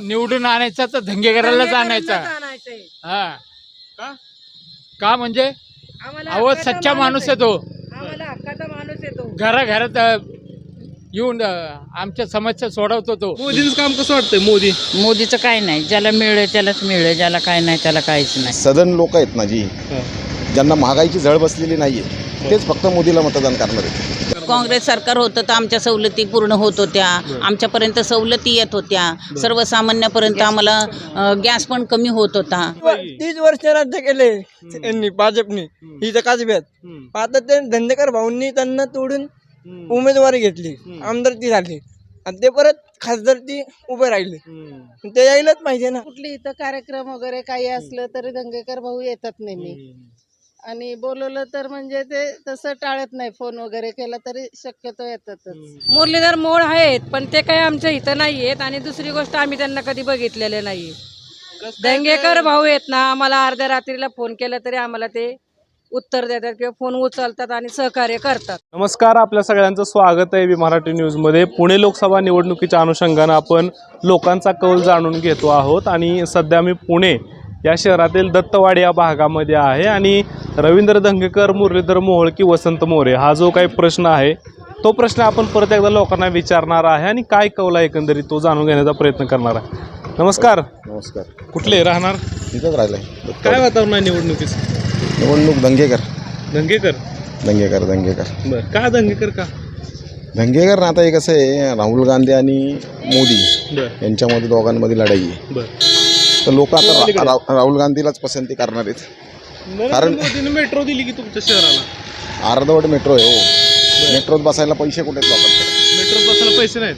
निवडून आणायचा तर धंगेकरालाच आणायचा आणायचंय. हा. का का म्हणजे? आम्हाला अहो हक्काचा सच्चा माणूस आहे. तो आम्हाला हक्काचा माणूस येतो. घराघरात अ, येऊन अ, आमच्या समस्या सोडवतो तो. मोदींचं काम कसं वाटतंय मोदी? मोदीचं काय नाही. ज्याला मिळेल त्यालाच मिळेल. ज्याला काय नाही त्याला काहीच नाही. सदन लोक आहेत ना जी ज्यांना महागाईची झळ बसलेली नाहीये तेच फक्त मोदीला मतदान करणार आहेत. काँग्रेस सरकार होतं तर आमच्या सवलती पूर्ण होत होत्या. आमच्यापर्यंत सवलती येत होत्या. सर्वसामान्यापर्यंत आम्हाला अ, गॅस पण कमी होत होता. तीस वर्ष राज्य केले यांनी भाजपने. हिचं काजब्यात आता ते धंदेकर भाऊंनी त्यांना तोडून उमेदवारी घेतली. आमदारकी झाली. आणि ते परत खासदार ती उभे राहिले. ते यायलाच पाहिजे ना. कुठली इथं कार्यक्रम वगैरे काही असलं तरी दंगेकर भाऊ येतात नेहमी. आणि बोलवलं तर म्हणजे ते तसं टाळत नाही. फोन वगैरे केला तरी शक्यतो येतातच. मुरलीधर मोळ आहेत पण ते काही आमच्या इथं नाही आहेत आणि दुसरी गोष्ट आम्ही त्यांना कधी बघितलेले नाही. दंगेकर भाऊ आहेत ना आम्हाला अर्ध्या रात्रीला फोन केला तरी आम्हाला ते उत्तर देतात किंवा फोन उचलतात आणि सहकार्य करतात. नमस्कार आपल्या सगळ्यांचं स्वागत आहे बी मराठी न्यूजमध्ये. पुणे लोकसभा निवडणुकीच्या अनुषंगानं आपण लोकांचा कौल जाणून घेतो आहोत आणि सध्या मी पुणे या शहरातील दत्तवाडी या भागामध्ये आहे. आणि रवींद्र दंगेकर मुरलीधर मोहोळ की वसंत मोरे हा जो काही प्रश्न आहे तो प्रश्न आपण परत एकदा लोकांना विचारणार आहे आणि काय कौल आहे एकंदरीत तो जाणून घेण्याचा प्रयत्न करणार आहे. नमस्कार. नमस्कार. कुठले राहणार? तिथंच राहिलंय. काय वातावरण आहे निवडणुकीचं? निवडणूक दंगेकर दंगेकर दंगेकर दंगेकर बरं. का दंगेकर का? दंगेकर आता एक कसं आहे राहुल गांधी आणि मोदी बरं. यांच्यामध्ये दोघांमध्ये लढाई आहे. बरं. तर लोक आता रा- रा- राहुल गांधीलाच पसंती करणार आहेत. कारण मोदीने मेट्रो दिली की तुमच्या शहराला? अर्धवट मेट्रो आहे हो. मेट्रोत बसायला पैसे कुठे आहेत लोकांकडे? मेट्रो बसायला पैसे नाहीत?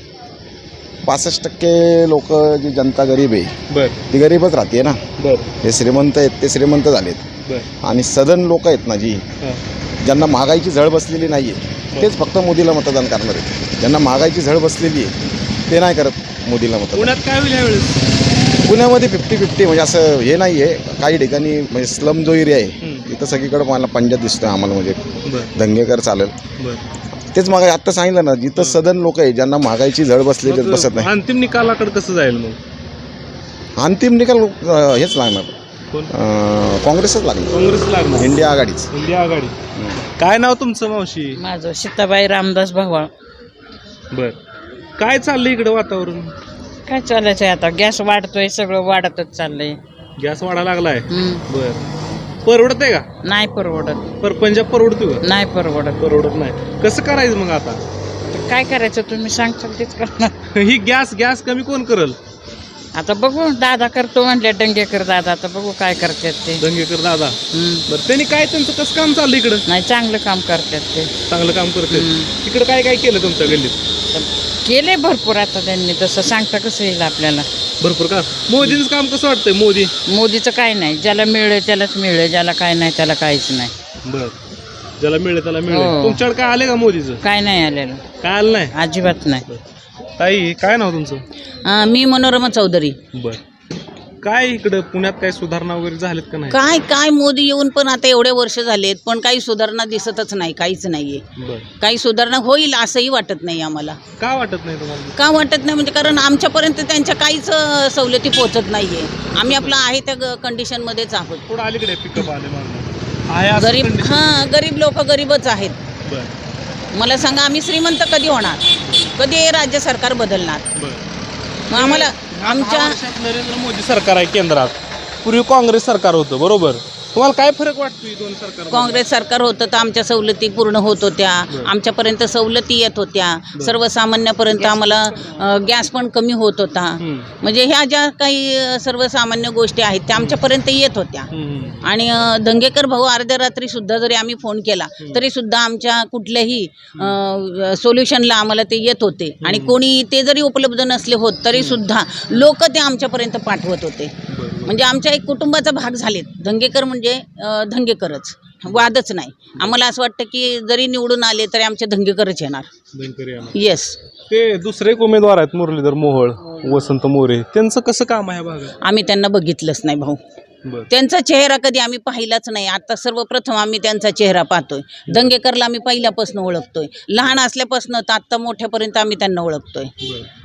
पासष्ट टक्के लोक जी जनता गरीब आहे बर. ती गरीबच राहते ना? बर. हे श्रीमंत आहेत ते श्रीमंत झालेत. बर. आणि सदन लोक आहेत ना जी ज्यांना महागाईची झळ बसलेली नाही आहे तेच फक्त मोदीला मतदान करणार आहेत. ज्यांना महागाईची झळ बसलेली आहे ते नाही करत मोदीला मतदान. पुण्यात काय होईल यावेळेस पुण्यामध्ये फिफ्टी फिफ्टी म्हणजे असं हे नाही आहे काही ठिकाणी म्हणजे स्लम जो एरिया आहे. तिथं सगळीकडे मला पंजाब दिसतं आम्हाला म्हणजे. दंगेकर चालेल. तेच मग आत्ता सांगितलं ना जिथं सदन लोक आहे ज्यांना महागाईची झळ बसलेली बसत नाही. अंतिम निकालाकडे कसं जाईल मग? अंतिम निकाल अं, हेच लागणार. अं, काँग्रेसच लागणार. काँग्रेस लागणार. इंडिया आघाडीच. इंडिया आघाडी. काय नाव तुमचं मावशी? माझं सीताबाई रामदास भगवान. बर. काय चाललंय इकडे वातावरण? काय चालायचं आता? गॅस वाढतोय सगळं वाढतच चाललंय. गॅस वाढा लागलाय? हम्म. बर. परवडत आहे का? नाही परवडत. पर पंजाब परवडतो का? नाही परवडत. परवडत नाही. कसं करायचं मग आता? तर काय करायचं? तुम्ही सांगताल तेच करणार. ही गॅस गॅस कमी कोण करल? आता बघू दादा करतो म्हणले डंगेकर दादा. आता बघू काय करतात ते. दंगेकर दादा? हम्म. बरं त्यांनी काय त्यांचं कसं काम चाललं इकडं? नाही चांगलं काम करतात ते. चांगलं काम करते हम्म. इकडं काय काय केलं तुमच्या गल्लीत? तर केले भरपूर आता त्यांनी तसं. सांगता कसं येईल आपल्याला? भरपूर का? मोदींचं काम कसं वाटतंय मोदी? मोदीचं काय नाही. ज्याला मिळेल त्यालाच मिळेल ज्याला काय नाही त्याला काहीच नाही. बर. ज्याला मिळेल त्याला मिळेल. हो. तुमच्याकडे काय आले का मोदीचं? काय नाही आलेलं. काय आलं नाही? अजिबात नाही. ताई काय नाव तुमचं? मी मनोरमा चौधरी. बर. काय इकडं पुण्यात काय सुधारणा वगैरे झाल्यात का नाही? काय काय मोदी येऊन पण आता एवढे वर्ष झालेत पण काही सुधारणा दिसतच नाही काहीच नाहीये. बर. काही सुधारणा होईल असंही वाटत नाही आम्हाला. का वाटत नाही तुम्हाला? का वाटत नाही? म्हणजे कारण आमच्यापर्यंत त्यांच्या काहीच अं, सवलती पोहोचत नाहीये. आम्ही आपलं आहे त्या कंडिशनमध्येच आहोत. थोडं अलीकडे पिकअप आले मागणं आहे असं गरीब condition. हां गरीब लोक गरीबच आहेत. बर. मला सांगा आम्ही श्रीमंत कधी होणार? कधी हे राज्य सरकार बदलणार? बर. मग आम्हाला आमच्या नरेंद्र मोदी सरकार आहे केंद्रात. पूर्वी काँग्रेस सरकार होतं बरोबर? तुम्हाला काय फरक वाटतो ही दोन सरकार काँग्रेस सरकार होतं तर आमच्या सवलती पूर्ण होत होत्या. आमच्यापर्यंत सवलती येत होत्या. सर्वसामान्यापर्यंत आम्हाला अं, गॅस पण कमी होत होता. म्हणजे ह्या ज्या काही अं, सर्वसामान्य गोष्टी आहेत त्या आमच्यापर्यंत येत होत्या. आणि अं, दंगेकर भाऊ अर्ध्या रात्री सुद्धा जरी आम्ही फोन केला तरी सुद्धा आमच्या कुठल्याही सोल्युशनला आम्हाला ते येत होते. आणि कोणी ते जरी उपलब्ध नसले होत तरी सुद्धा लोक ते आमच्यापर्यंत पाठवत होते. म्हणजे आमच्या एक कुटुंबाचा भाग झालेत. दंगेकर म्हणजे अं, दंगेकरच वादच नाही. आम्हाला असं वाटतं की जरी निवडून आले तरी आमचे दंगेकरच येणार. येस ते दुसरे एक उमेदवार आहेत मुरलीधर मोहोळ वसंत मोरे. त्यांचं कसं काम आहे भागात? आम्ही त्यांना बघितलंच नाही भाऊ. त्यांचा चेहरा कधी आम्ही पाहिलाच नाही. आता सर्वप्रथम आम्ही त्यांचा चेहरा पाहतोय. दंगेकरला आम्ही पहिल्यापासून ओळखतोय. लहान असल्यापासून तर आत्ता मोठ्यापर्यंत आम्ही त्यांना ओळखतोय.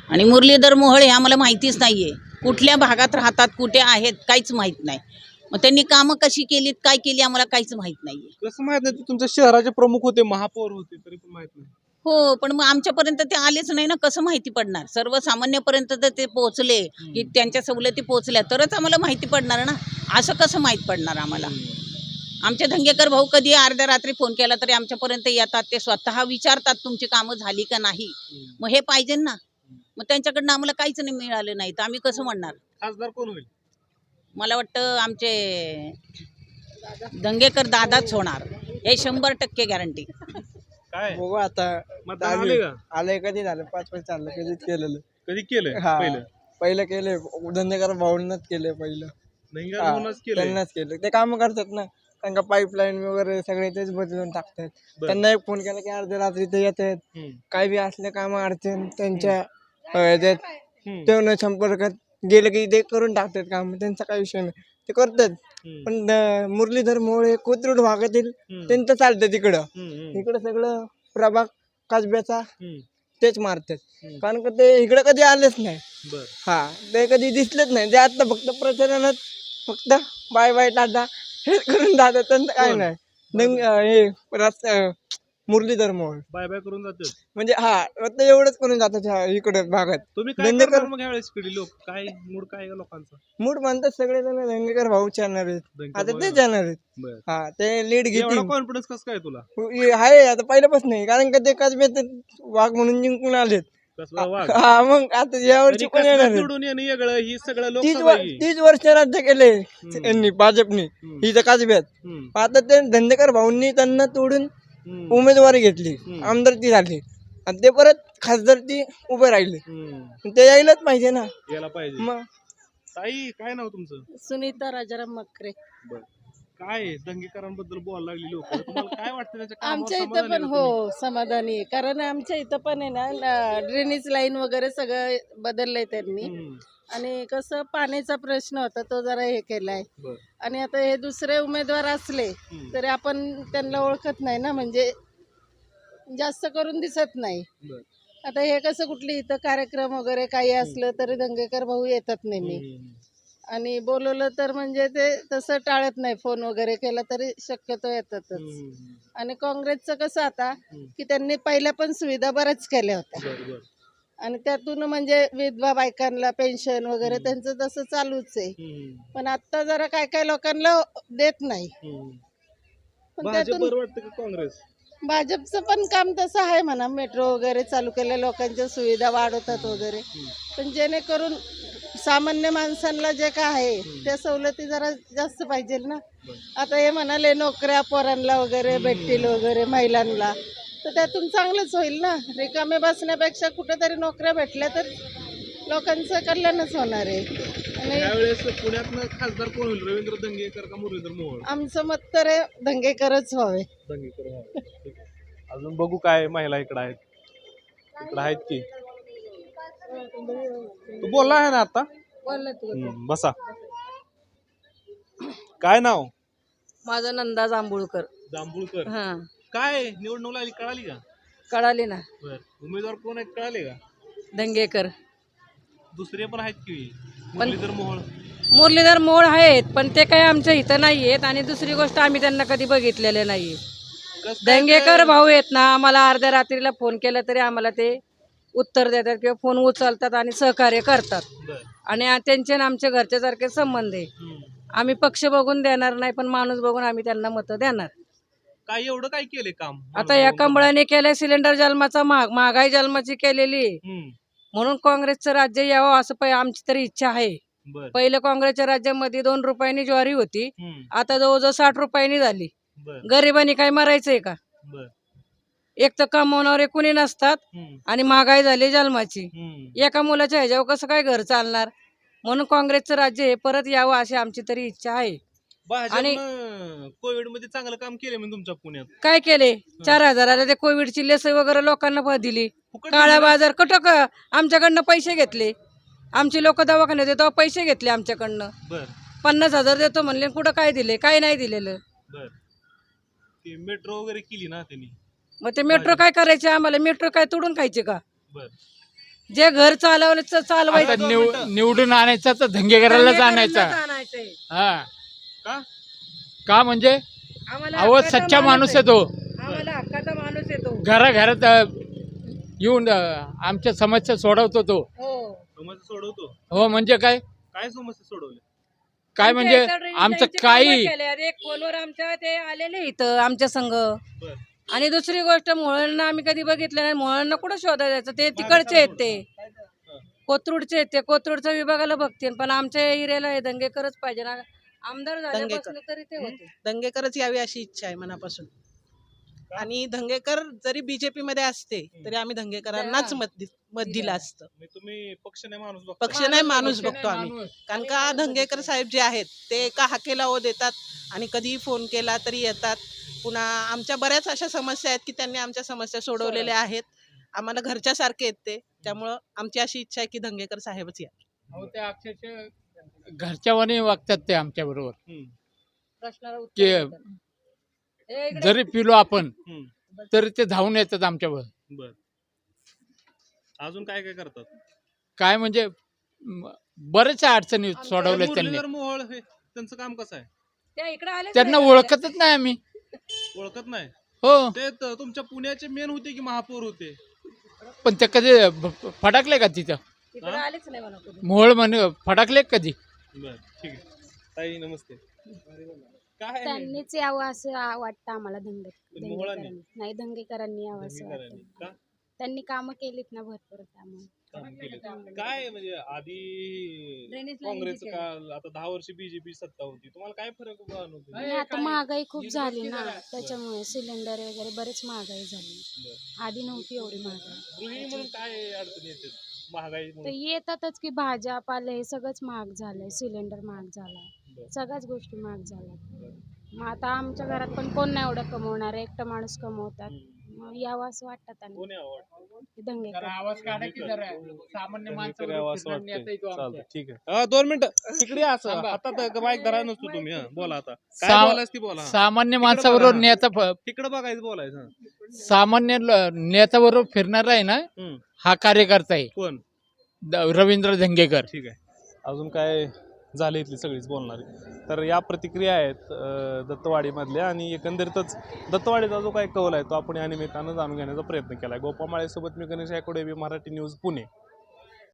आणि मुरलीधर मोहोळ हे आम्हाला माहितीच नाहीये. कुठल्या भागात राहतात कुठे आहेत काहीच माहीत नाही. मग त्यांनी कामं कशी केलीत काय केली आम्हाला काहीच माहीत नाही कसं माहीत नाही ते तुमच्या शहराचे प्रमुख होते महापौर होते तरी पण माहीत नाही. हो पण मग आमच्यापर्यंत ते आलेच नाही ना कसं माहिती पडणार? सर्वसामान्यपर्यंत तर ते पोहोचले की त्यांच्या सवलती पोहोचल्या तरच आम्हाला माहिती पडणार ना. असं कसं माहीत पडणार आम्हाला? आमचे धंगेकर भाऊ कधी अर्ध्या रात्री फोन केला तरी आमच्यापर्यंत येतात ते स्वतः विचारतात तुमची कामं झाली का नाही? मग हे पाहिजे ना. मग त्यांच्याकडनं आम्हाला काहीच नाही मिळालं नाही. तर आम्ही कसं म्हणणार? खासदार कोण होईल? मला वाटतं आमचे दंगेकर दादाच होणार. हे शंभर टक्के गॅरंटी काय? बघू आता. मतदान आले का? आलंय कधी झालं? पाच पाच चाललं कधीच केलेलं. कधी केलंय? हा. पहिलं? पहिलं केले धंदेकर भाऊंनाच केले पहिलं. नाही हा, केलंय? त्यांनाच केलं ते काम करतात ना. कारण का पाईपलाईन वगैरे सगळे तेच बदलून टाकतात. त्यांना एक फोन केला की अर्ध्या रात्री ते येतात. हम्म. काय बी असले काम अडचण त्यांच्या तेव्हा संपर्कात गेलं की ते करून टाकतात काम. त्यांचा काही विषय नाही. ते करतात. पण अं, मुरलीधर मोळे कोथरूड भागातील. त्यांचं चालतं तिकडं. इकडं सगळं प्रभाग कसब्याचा हम्म. तेच मारतात. कारण का ते इकडं कधी आलेच नाही. बर. हा ते कधी दिसलेच नाही. ते आता फक्त प्रचारात फक्त बाय बाय टाटा हे करून जातात. त्यांचं काय? नाही. दंग अं, हे रास- अं, मुरलीधर मोहोळ. बाय बाय करून जातात म्हणजे हा फक्त एवढंच करून जातात ह्या इकडे भागात. तुम्ही काय करणार मग ह्यावेळेस पिढी लोक? काय मूड काय आहे लोकांचा? मूड म्हणतात सगळे जण दंगेकर भाऊ येणार आहेत. आता भाऊ तेच येणार आहेत. बर. हा ते लीड एवढा घेतील. कॉन्फिडन्स कसं काय तुला? हे आहे आता पहिल्यापासून नाही कारण का ते कसबे वाघ म्हणून जिंकून आलेत. कसला वाघ? हा मग आता यावर्षी कसलं येणार आहेत निवडून येणं वेगळं ही सगळं तीस लोकसभा वर- आहे. तीस वर्ष राज्य केले यांनी भाजपनी. हम्म. ही तर काजब्यात हम्म, आता ते धंदेकर भाऊंनी त्यांना तोडून उमेदवारी घेतली. हम्म. आमदारकी झाली. आणि ते परत खासदारती उभे राहिले. ते यायलाच पाहिजे ना. यायला पाहिजे. मग. ताई काय नाव तुमचं? सुनीता राजाराम मकरे. बर. काय? दंगेकरांबद्दल बोलायला लागली लोक. तुम्हाला काय वाटतं त्याच्या कामावर आमच्या इथं समाधानी पण आहे का तुम्ही? हो समाधानी आहे. कारण आमच्या इथं पण आहे ना ड्रेनेज लाईन वगैरे सगळं बदललंय त्यांनी. हम्म, आणि कसं पाण्याचा प्रश्न होता तो जरा हे केलाय. बर. आणि आता हे दुसरे उमेदवार असले हम्म. तरी आपण त्यांना ओळखत नाही ना म्हणजे जास्त करून दिसत नाही. बर. आता हे कसं कुठली इथं कार्यक्रम वगैरे काही असलं तरी दंगेकर भाऊ येतात नेहमी. हम्म, आणि बोलवलं तर म्हणजे ते तसं टाळत नाही फोन वगैरे केला तरी शक्यतो येतातच. आणि काँग्रेसचं कसं आता की त्यांनी पहिल्या पण सुविधा बऱ्याच केल्या होत्या. आणि त्यातून म्हणजे विधवा बायकांना पेन्शन वगैरे त्यांचं तसं चालूच आहे. पण आता जरा काय काय लोकांना देत नाही. पण त्यातून काँग्रेस? भाजपचं पण काम तसं आहे म्हणा. मेट्रो वगैरे चालू केल्या लोकांच्या सुविधा वाढवतात वगैरे. पण जेणेकरून सामान्य माणसांना जे काय आहे त्या सवलती जरा जास्त पाहिजे ना. आता हे म्हणाले नोकऱ्या पोरांना वगैरे भेटतील वगैरे महिलांना. तर त्यातून चांगलंच होईल ना. रिकामे बसण्यापेक्षा कुठेतरी नोकऱ्या भेटल्या तर लोकांचं कल्याणच होणार आहे. आणि खासदार कोण होईल? रवींद्र दंगेकर का मुरलीधर मोहोळ? आमचं मत तर आहे, दंगेकरच व्हावे. दंगेकर व्हावे. ठीक आहे. अजून बघू काय महिला इकडे आहेत. इकडे आहेत की? तू बोलला आहे ना आता? हम्म, बसा. काय नाव? माझं नंदा जांभूळकर. जांभूळकर. हा. काय? निवडणूक लागली कळाली का? कळाली ना. बर. उमेदवार कोण आहेत कळाले का? दंगेकर. दुसरे पण आहेत की? मुरलीधर मोहोळ. मुरलीधर मोळ आहेत पण ते काही आमच्या इथं नाही आहेत आणि दुसरी गोष्ट आम्ही त्यांना कधी बघितलेले नाही कसं काय दंगेकर भाऊ आहेत ना आम्हाला अर्ध्या रात्रीला फोन केला तरी आम्हाला ते उत्तर देतात किंवा फोन उचलतात आणि सहकार्य करतात. आणि त्यांचे आणि आमच्या घरच्यासारखे संबंध आहे. आम्ही पक्ष बघून देणार नाही पण माणूस बघून आम्ही त्यांना मतं देणार. काय एवढं काय केलंय काम? आता या कंबळाने केलंय सिलेंडर जन्माचा महाग महागाई जन्माची केलेली. म्हणून काँग्रेसचं राज्य यावं असं आमची तरी इच्छा आहे. पहिलं काँग्रेसच्या राज्यामध्ये दोन रुपयांनी ज्वारी होती. आता जवळजवळ साठ रुपयांनी झाली. गरिबांनी काय मरायचंय का? बर. एक तर कमावणारे कुणी नसतात हम्म. आणि महागाई झाली जन्माची हम्म. एका मुलाच्या ह्याच्यावर कसं काय घर चालणार? म्हणून काँग्रेसचं राज्य हे परत यावं अशी आमची तरी इच्छा आहे. भाजपनं कोविडमध्ये चांगलं काम केलं म्हणजे तुमच्या पुण्यात. काय केले? चार हजाराला ते कोविडची लस वगैरे लोकांना प- दिली. फुकट काळा बाजार कुठं का आमच्याकडनं पैसे घेतले? आमची लोक दवाखान्यात येतो पैसे घेतले आमच्याकडनं. बर. पन्नास हजार देतो म्हणले कुठं काय दिले? काय नाही दिलेलं. बर. ते मेट्रो वगैरे केली ना त्यांनी? मग ते मेट्रो काय करायचे आम्हाला? मेट्रो काय तोडून खायचे का? जे घर चालवलं आता चालवायचं. निव- निवडून आणायचा तर धंगेकरालाच आणायचा आणायचंय. हा. का? का म्हणजे? आम्हाला अहो हक्काचा सच्चा माणूस आहे. तो आम्हाला हक्काचा माणूस येतो. घराघरात अ, येऊन अ, आमच्या समस्या सोडवतो तो. हो. समस्या सोडवतो? हो म्हणजे काय? काय समस्या सोडवल्या? काय म्हणजे आमचं काही फोनवर आमच्या ते आलेले इथं आमच्या संघ. आणि दुसरी गोष्ट मोहळांना आम्ही कधी बघितलं नाही. मोहळांना कुठं शोधा जायचं? ते तिकडचे आहेत ते. कोथरूडचे आहेत ते. कोथरूडच्या विभागाला बघतील पण आमच्या एरियाला हे दंगेकरच पाहिजे ना. आमदार झाल्यापासून तरी ते होते दंगेकरच यावी अशी इच्छा आहे मनापासून. आणि दंगेकर जरी बीजेपी मध्ये असते तरी आम्ही दंगेकरांनाच मत मत दिलं असतं. तुम्ही पक्ष नाही माणूस बघता. पक्ष नाही माणूस बघतो. आम्ही. कारण का दंगेकर साहेब जे आहेत ते एका हाकेला ओ देतात आणि कधीही फोन केला तरी येतात. पुन्हा आमच्या बऱ्याच अशा समस्या आहेत की त्यांनी आमच्या समस्या सोडवलेल्या आहेत. आम्हाला घरच्या सारखे आहेत ते. त्यामुळं आमची अशी इच्छा आहे की दंगेकर साहेबच या. अहो, अक्षरशः घरच्यावानी वागतात ते आमच्या बरोबर. हम्म, प्रश्नाला उत्तर की देतात. हे इकडे जरी पिलो आपण तरी ते धावून येतात आमच्यावर. बर. अजून काय काय करतात? काय म्हणजे म, बरेचशा अडचणी सोडवल्या त्यांनी. मुरलीधर मोहोळ हे त्यांचं काम कसं आहे? त्या इकडे आले त्यांना ओळखतच नाही आम्ही. ओळखत नाही. हो. ते त- तुमच्या पुण्याचे मेन होते की महापौर होते? पण ते कधी फटाकले का तिथं? इकडे आलेच नाही मला कधी मोहोळ म्हणे फटाकले का कधी? बर ठीक आहे. ताई नमस्ते. काय आहे? त्यांनीच यावं असं आ- वाटतं आम्हाला दंगे मोहळांनी? दंगेकरांनी. नाही दंगेकरांनी यावं असं. वाटतं. का? त्यांनी कामं केलीत ना भरपूर त्यामुळे. काम केले. काय म्हणजे आधी Drainage line काँग्रेस काल आता दहा वर्ष बीजेपी सत्ता होती. तुम्हाला काय फरक जाणवतो आणि आता महागाई खूप झाली ना. त्याच्यामुळे सिलेंडर वगैरे बरेच महागाई झाली. आधी नव्हती एवढी महागाई. गृहिणी म्हणून काय अडचणी येते महागाई तर येतातच की भाज्या पाले हे सगळंच महाग झालंय. सिलेंडर महाग झालाय. सगळ्याच गोष्टी महाग झाल्या मग आता आमच्या घरात पण कोण नाही एवढं कमवणार. एकटं माणूस कमवतात. यावं असं वाटतं त्यांना. कोणी आवडतं की दंगेकर आवाज काढा की जरा. सामान्य माणसावर आता इथं आमच्या. चालतं ठीक आहे. हा, दोन मिनिटं. तिकडे या असं. थांबा. हातात माईक धरा नसतो तुम्ही हा बोला आता. काय सा- बोलायचं ती बोला. हा. सामान्य माणसाबरोबर. नेता फ- तिकडं बघायचं बोलायचं. हा. सामान्य ल- नेत्याबरोबर फिरणार आहे ना हम्म. हा कार्यकर्ता आहे. कोण? द- रवींद्र धंगेकर ठीक आहे. अजून काय झाले इथली सगळीच बोलणारी. तर या प्रतिक्रिया आहेत दत्तवाडीमधल्या आणि एकंदरीतच दत्तवाडीचा जो काही कौल आहे तो आपण या निमित्तानं जाणून घेण्याचा प्रयत्न केला आहे गोपामाळेसोबत मी गणेश आयकोडे मराठी न्यूज पुणे.